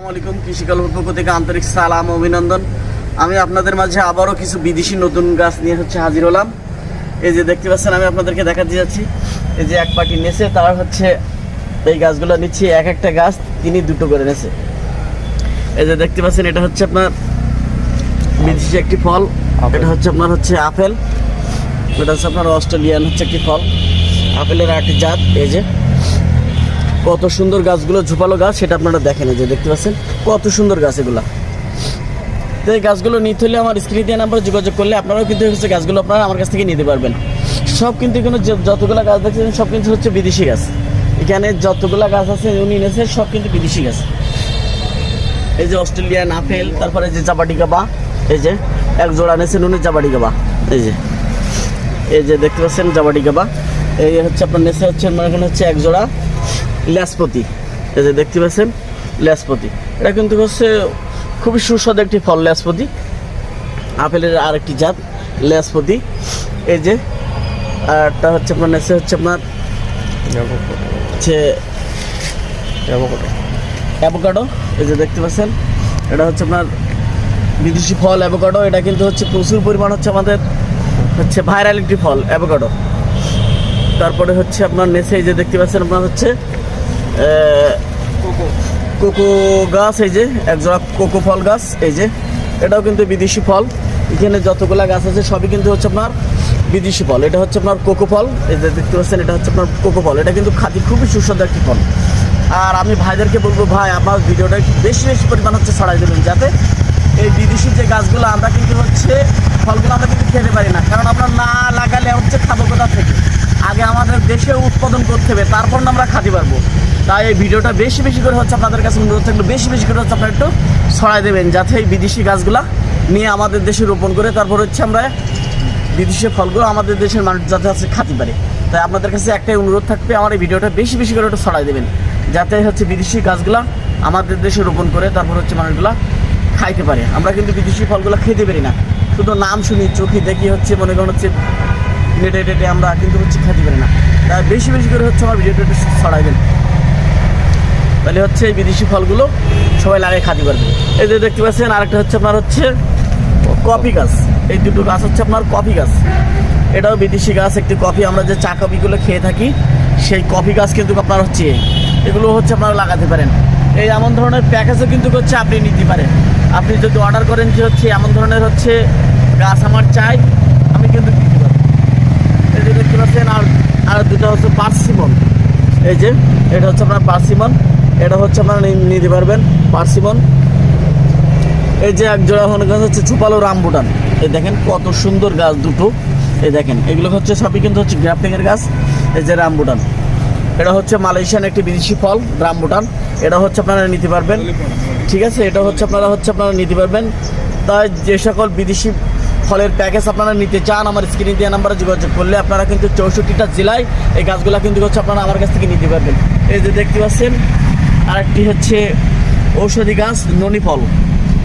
আসসালামাইকুম কৃষিকাল পক্ষ থেকে আন্তরিক সালাম অভিনন্দন। আমি আপনাদের মাঝে আবারও কিছু বিদেশি নতুন গাছ নিয়ে হচ্ছে হাজির হলাম। এই যে দেখতে পাচ্ছেন আমি আপনাদেরকে দেখাতে যাচ্ছি। এই যে এক পাটি নেছে তার হচ্ছে এই গাছগুলো নিচ্ছি এক একটা গাছ তিনি দুটো করে নেছে। এই যে দেখতে পাচ্ছেন এটা হচ্ছে আপনার বিদেশি একটি ফল। এটা হচ্ছে আপনার হচ্ছে আপেল। এটা হচ্ছে আপনার অস্ট্রেলিয়ান হচ্ছে একটি ফল। আপেলের আরেকটি জাত এই যে কত সুন্দর গাছগুলো, ঝোপালো গাছ, সেটা আপনারা দেখেন যে, দেখতে পাচ্ছেন? কত সুন্দর গাছ এগুলা। তো এই গাছগুলো নিতে হলে আমার স্ক্রিন দিয়ে নাম্বারে যোগাযোগ করলে আপনারাও কিন্তু হচ্ছে গাছগুলো আপনারা আমার কাছ থেকে নিতে পারবেন। সব কিন্তু এখানে যতগুলো গাছ দেখছেন সব কিন্তু হচ্ছে বিদেশি গাছ। এখানে যতগুলো গাছ আছে, উনি এনেছে, সব কিন্তু বিদেশি গাছ। এই যে অস্ট্রেলিয়ান আপেল, তারপরে যে চাপাটি গাবা এই যে এক জোড়া এনেছেন উনি চাপাটি গাবা এই যে এই যে দেখতে পাচ্ছেন জাবাটি গাবা এই হচ্ছে আপনার নেশা হচ্ছে, মনে হচ্ছে এক জোড়া। ল্যাসপতি। এই যে দেখতে পাচ্ছেন ল্যাসপতি। এটা কিন্তু হচ্ছে খুবই সুস্বাদু একটি ফল ল্যাসপতি। আপেলের আরেকটি জাত ল্যাসপতি। এই যে আরটা হচ্ছে আপনার নেশা হচ্ছে আপনার হচ্ছে অ্যাভোকাডো। এই যে দেখতে পাচ্ছেন এটা হচ্ছে আপনার বিদেশি ফল অ্যাভোকাডো। এটা কিন্তু হচ্ছে প্রচুর পরিমাণ হচ্ছে আমাদের হচ্ছে ভাইরাল একটি ফল অ্যাভোকাডো। তারপরে হচ্ছে আপনার নেসে এই যে দেখতে পাচ্ছেন আপনার হচ্ছে কোকো গাছ, এই যে, একজোড়া কোকো ফল গাছ, এই যে, এটাও কিন্তু বিদেশি ফল। এখানে যতগুলা গাছ আছে, সবই কিন্তু হচ্ছে আপনার বিদেশি ফল। এটা হচ্ছে আপনার কোকো ফল, এই যে দেখতে পাচ্ছেন, এটা হচ্ছে আপনার কোকো ফল। এটা কিন্তু খাদি, খুবই সুস্বাদু একটি ফল। আর আমি ভাইদেরকে বলব, ভাই, আমার ভিডিওটা একটু বেশি বেশি পরিমাণ হচ্ছে ছড়াই দেবেন, যাতে এই বিদেশি যে গাছগুলো, আমরা কিন্তু হচ্ছে ফলগুলো আমরা কিন্তু খেতে পারি না। কারণ আমরা না লাগালে হচ্ছে খাব কোথা থেকে? আমাদের দেশে উৎপাদন করতে হবে, তারপর আমরা খাতে পারব। তাই এই ভিডিওটা বেশি বেশি করে হচ্ছে আপনাদের কাছে অনুরোধ থাকলে, বেশি বেশি করে হচ্ছে আপনারা একটু ছড়াই দেবেন, যাতে এই বিদেশি গাছগুলা নিয়ে আমাদের দেশে রোপণ করে, তারপর হচ্ছে আমরা বিদেশি ফলগুলো আমাদের দেশের মানুষ যাতে হচ্ছে খাতে পারে। তাই আপনাদের কাছে একটাই অনুরোধ থাকবে, আমার এই ভিডিওটা বেশি বেশি করে একটু ছড়াই দেবেন, যাতে হচ্ছে বিদেশি গাছগুলা আমাদের দেশে রোপণ করে, তারপর হচ্ছে মানুষগুলা খাইতে পারে। আমরা কিন্তু বিদেশি ফলগুলো খেতে পারি না। শুধু নাম শুনি, চোখে দেখি হচ্ছে, মনে করেন হচ্ছে নেটে টেটে আমরা কিন্তু হচ্ছে খেতে পারি না। তাই বেশি বেশি করে হচ্ছে আমার ভিডিওটা একটু ছড়াই দেন। তাহলে হচ্ছে এই বিদেশি ফলগুলো সবাই লাগিয়ে খাতে পারবে এই যে দেখতে পাচ্ছেন, আরেকটা হচ্ছে আপনার হচ্ছে কফি গাছ। এই দুটো গাছ হচ্ছে আপনার কফি গাছ। এটাও বিদেশি গাছ, একটি কফি। আমরা যে চা কফিগুলো খেয়ে থাকি, সেই কফি গাছ কিন্তু আপনার হচ্ছে, এগুলো হচ্ছে আপনারা লাগাতে পারেন। এই এমন ধরনের প্যাকেজও কিন্তু হচ্ছে আপনি নিতে পারেন। আপনি যদি অর্ডার করেন যে হচ্ছে এমন ধরনের হচ্ছে গাছ আমার চাই, আমি কিন্তু এই দেখতে পাচ্ছেন, আর আর দুটো হচ্ছে পার্সিমন। এই যে, এটা হচ্ছে আপনার পার্সিমন, এটা হচ্ছে আপনারা নিতে পারবেন পার্সিমন। এই যে এক জোড়া মনে করেন হচ্ছে চুপালো রামবুটান। এই দেখেন কত সুন্দর গাছ দুটো। এই দেখেন, এগুলো হচ্ছে সবই কিন্তু হচ্ছে গ্রাফটিংয়ের গাছ। এই যে রামবুটান। এটা হচ্ছে মালয়েশিয়ান একটি বিদেশি ফল, রামবুটান। এটা হচ্ছে আপনারা নিতে পারবেন। ঠিক আছে, এটা হচ্ছে আপনারা হচ্ছে আপনারা নিতে পারবেন। তাই যে সকল বিদেশি ফলের প্যাকেজ আপনারা নিতে চান, আমার স্ক্রিনে দেওয়া নাম্বারে যোগাযোগ করলে আপনারা কিন্তু চৌষট্টিটা জেলায় এই গাছগুলো কিন্তু হচ্ছে আপনারা আমার কাছ থেকে নিতে পারবেন। এই যে দেখতে পাচ্ছেন, আরেকটি হচ্ছে ঔষধি গাছ ননি ফল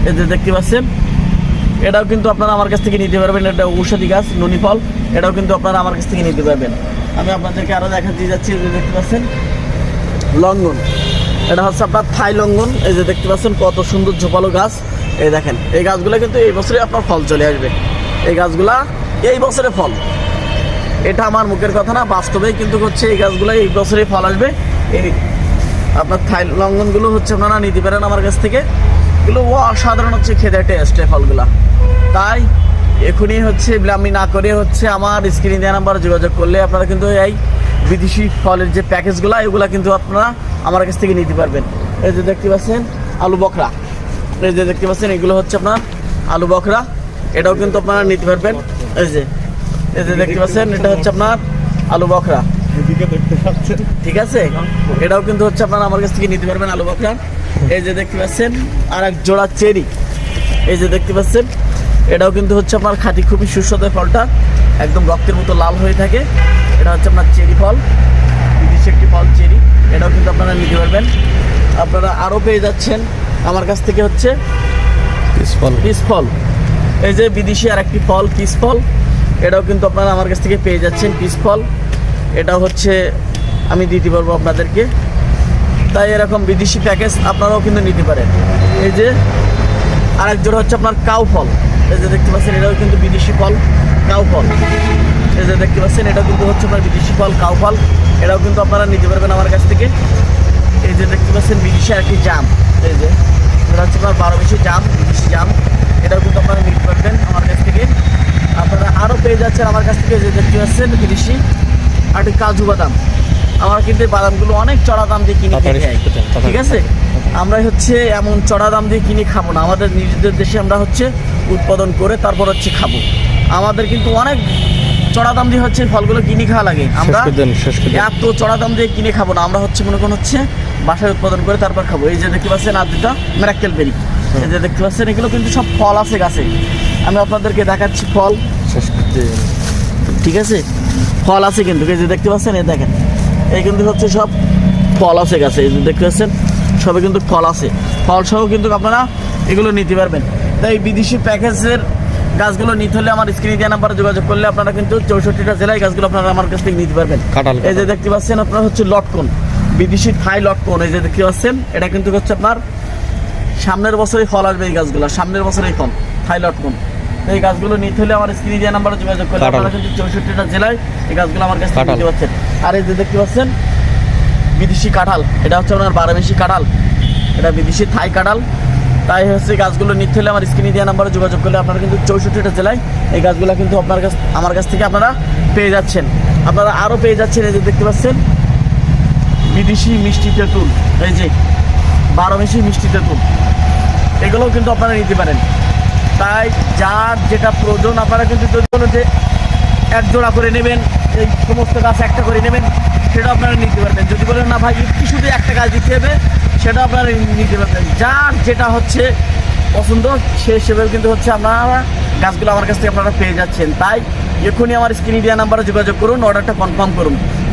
এই যে দেখতে পাচ্ছেন, এটাও কিন্তু আপনারা আমার কাছ থেকে নিতে পারবেন, এটা ঔষধি গাছ ননি ফল এটাও কিন্তু আপনারা আমার কাছ থেকে নিতে পারবেন। আমি আপনাদেরকে আরও দেখাতে যাচ্ছি, এই যে দেখতে পাচ্ছেন লঙ্ঘন এটা হচ্ছে আপনার থাই লঙ্ঘন এই যে দেখতে পাচ্ছেন, কত সুন্দর ঝোপালো গাছ। এই দেখেন, এই গাছগুলো কিন্তু এই বছরে আপনার ফল চলে আসবে। এই গাছগুলা, এই বছরে ফল। এটা আমার মুখের কথা না, বাস্তবেই কিন্তু হচ্ছে এই গাছগুলো এই বছরে ফল আসবে। এই আপনার থাই লঙ্ঘনগুলো হচ্ছে আপনারা নিতে পারেন আমার কাছ থেকে। এগুলো অসাধারণ হচ্ছে খেতে টেস্ট এই ফলগুলা। তাই এখনই হচ্ছে আমি না করে হচ্ছে আমার স্ক্রিন দেওয়া নাম্বার যোগাযোগ করলে আপনারা কিন্তু এই বিদেশি ফলের যে প্যাকেজগুলো, এগুলা কিন্তু আপনারা আমার কাছ থেকে নিতে পারবেন। এই যে দেখতে পাচ্ছেন, আলু বকরা এই যে দেখতে পাচ্ছেন, এগুলো হচ্ছে আপনার আলু বকরা এটাও কিন্তু আপনারা নিতে পারবেন। এই যে এই যে দেখতে পাচ্ছেন এটা হচ্ছে আপনার আলু পাচ্ছেন। ঠিক আছে? এটাও কিন্তু হচ্ছে আপনারা আমার কাছ থেকে নিতে পারবেন আলু বখরা। এই যে দেখতে পাচ্ছেন আর এক জোড়া চেরি। এই যে দেখতে পাচ্ছেন এটাও কিন্তু হচ্ছে আপনার খাঁটি খুবই সুস্বাদু ফলটা। একদম রক্তের মতো লাল হয়ে থাকে। এটা হচ্ছে আপনার চেরি ফল। বিদেশি একটি ফল চেরি। এটাও কিন্তু আপনারা নিতে পারবেন। আপনারা আরও পেয়ে যাচ্ছেন আমার কাছ থেকে হচ্ছে পিস ফল। পিস ফল। এই যে বিদেশি আর একটি ফল পিস ফল, এটাও কিন্তু আপনারা আমার কাছ থেকে পেয়ে যাচ্ছেন পিস ফল। এটা হচ্ছে, আমি দিতে পারব আপনাদেরকে। তাই এরকম বিদেশি প্যাকেজ আপনারাও কিন্তু নিতে পারেন। এই যে, আরেক জোড়া হচ্ছে আপনার কাউ ফল। এই যে দেখতে পাচ্ছেন, এটাও কিন্তু বিদেশি ফল, কাউ ফল। এই যে দেখতে পাচ্ছেন, এটাও কিন্তু হচ্ছে আপনার বিদেশি ফল, কাউ ফল। এটাও কিন্তু আপনারা নিতে পারবেন আমার কাছ থেকে। এই যে দেখতে পাচ্ছেন, বিদেশি আর একটি জাম। এই যে এটা হচ্ছে আপনার বারো বেশি জাম বিদেশি জাম এটাও কিন্তু আপনারা নিতে পারবেন আমার কাছ থেকে। আপনারা আরও পেয়ে যাচ্ছেন আমার কাছ থেকে যে দেখতে পাচ্ছেন বিদেশি আর কাজু বাদাম। আমার কিন্তু বাদামগুলো অনেক চড়া দাম দিয়ে কিনে হবে, ঠিক আছে? আমরা হচ্ছে এমন চড়া দাম দিয়ে কিনে খাব না। আমাদের নিজেদের দেশে আমরা হচ্ছে উৎপাদন করে তারপর হচ্ছে খাব। আমাদের কিন্তু অনেক চড়া দাম দিয়ে হচ্ছে ফলগুলো কিনে খাওয়া লাগে। আমরা। এত চড়া দাম দিয়ে কিনে খাব না। আমরা হচ্ছে মনে করুন হচ্ছে বাসায় উৎপাদন করে তারপর খাব। এই যে দেখতে পাচ্ছেন আর দুটা মেরাক্কেল বেরি এই যে দেখতে পাচ্ছেন এগুলো কিন্তু সব ফল আছে গাছে। আমি আপনাদেরকে দেখাচ্ছি ফল। ঠিক আছে? ফল আছে কিন্তু এই যে দেখতে পাচ্ছেন এই দেখেন। এই কিন্তু হচ্ছে সব ফল আছে গাছে এই যে দেখতে পাচ্ছেন সবে কিন্তু ফল আছে। ফল সহ কিন্তু আপনারা এগুলো নিতে পারবেন। তাই বিদেশি প্যাকেজের গাছগুলো নিতে হলে আমার স্ক্রিনে দেওয়া নাম্বারে যোগাযোগ করলে আপনারা কিন্তু চৌষট্টিটা জেলায় গাছগুলো আপনারা আমার কাছ থেকে নিতে পারবেন। এই যে দেখতে পাচ্ছেন আপনার হচ্ছে লটকন। বিদেশি থাই লটকন এই যে দেখতে পাচ্ছেন এটা কিন্তু হচ্ছে আপনার সামনের বছরই ফল আসবে এই গাছগুলো সামনের বছরই ফল থাই লটকন এই গাছগুলো নিতে হলে আমার স্ক্রিনে দেওয়া নাম্বারে যোগাযোগ করলে আপনারা কিন্তু চৌষট্টিটা জেলায় এই গাছগুলো আমার কাছ নিতে পারছেন। আর এই যে দেখতে পাচ্ছেন বিদেশি কাঁঠাল এটা হচ্ছে আপনার বারোমেশি কাঁঠাল এটা বিদেশি থাই কাঁঠাল। তাই হচ্ছে এই গাছগুলো নিতে হলে আমার স্ক্রিনে দেওয়া নাম্বারে যোগাযোগ করলে আপনারা কিন্তু চৌষট্টিটা জেলায় এই গাছগুলো কিন্তু আপনার কাছ আমার কাছ থেকে আপনারা পেয়ে যাচ্ছেন। আপনারা আরও পেয়ে যাচ্ছেন এই যে দেখতে পাচ্ছেন বিদেশি মিষ্টি তেঁতুল, এই যে বারো মিশি মিষ্টি তেঁতুল, এগুলোও কিন্তু আপনারা নিতে পারেন। তাই যার যেটা প্রয়োজন, আপনারা কিন্তু যে এক জোড়া করে নেবেন, এই সমস্ত গাছ একটা করে নেবেন, সেটা আপনারা নিতে পারবেন। যদি বলেন, না ভাই, একটু শুধু একটা গাছ দিতে হবে, সেটা আপনারা নিতে পারবেন। যার যেটা হচ্ছে পছন্দ, সে হিসেবেও কিন্তু হচ্ছে আপনারা গাছগুলো আমার কাছ থেকে আপনারা পেয়ে যাচ্ছেন। তাই এক্ষুনি আমার স্ক্রিনে দেওয়া নাম্বারে যোগাযোগ করুন, অর্ডারটা কনফার্ম করুন।